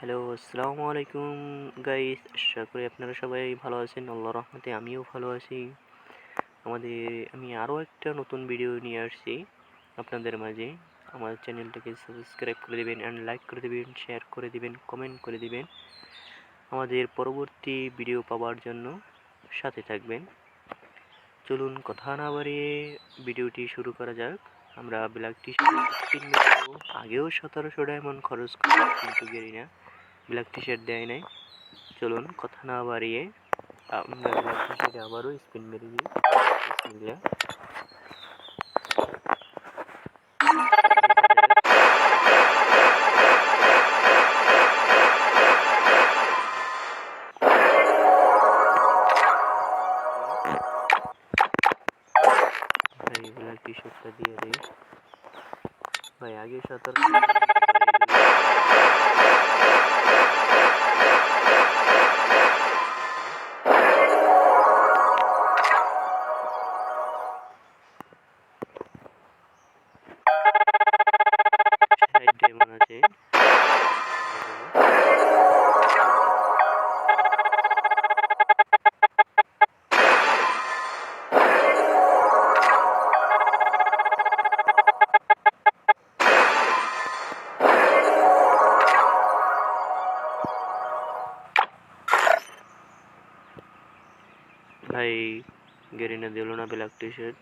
Hello, আসসালামু আলাইকুম guys আশা করি আপনারা সবাই ভালো আছেন। আল্লাহ রহমতে আমিও ভালো আছি। আমাদের, আমি আরও একটা নতুন ভিডিও নিয়ে আসছি আপনাদের মাঝে। আমার চ্যানেলটাকে সাবস্ক্রাইব করে দেবেন অ্যান্ড লাইক করে দেবেন শেয়ার করে দেবেন কমেন্ট করে দেবেন। আমাদের পরবর্তী ভিডিও পাওয়ার জন্য সাথে থাকবেন। চলুন কথা না বাড়িয়ে ভিডিওটি শুরু করা যাক। আমরা ব্ল্যাক টি শার্ট আগেও সতেরোশো ডায়মন্ড খরচ করি কিন্তু গেরি না। ব্ল্যাক টি শার্ট দেয় নাই। চলুন, কথা না বাড়িয়ে আমরা ব্ল্যাক টি শার্টে আবারও স্পিন মেরে দিই। বিসমিল্লাহ। ভাই ব্ল্যাক টি শার্টটা দিয়ে দিই ভাই আগে সতর্ক ষাট ডায়মন্ড আছে ভাই গেরিনা দিল না ব্ল্যাক টি শার্ট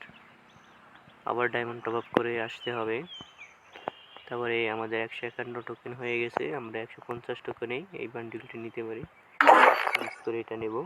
আবার ডায়মন্ড টপ আপ করে আসতে হবে। তারপরে আমাদের একশো একান্ন টোকেন হয়ে গেছে। আমরা একশো পঞ্চাশ টোকেনেই এই বান্ডিলটি নিতে পারি। করে এটা নেব।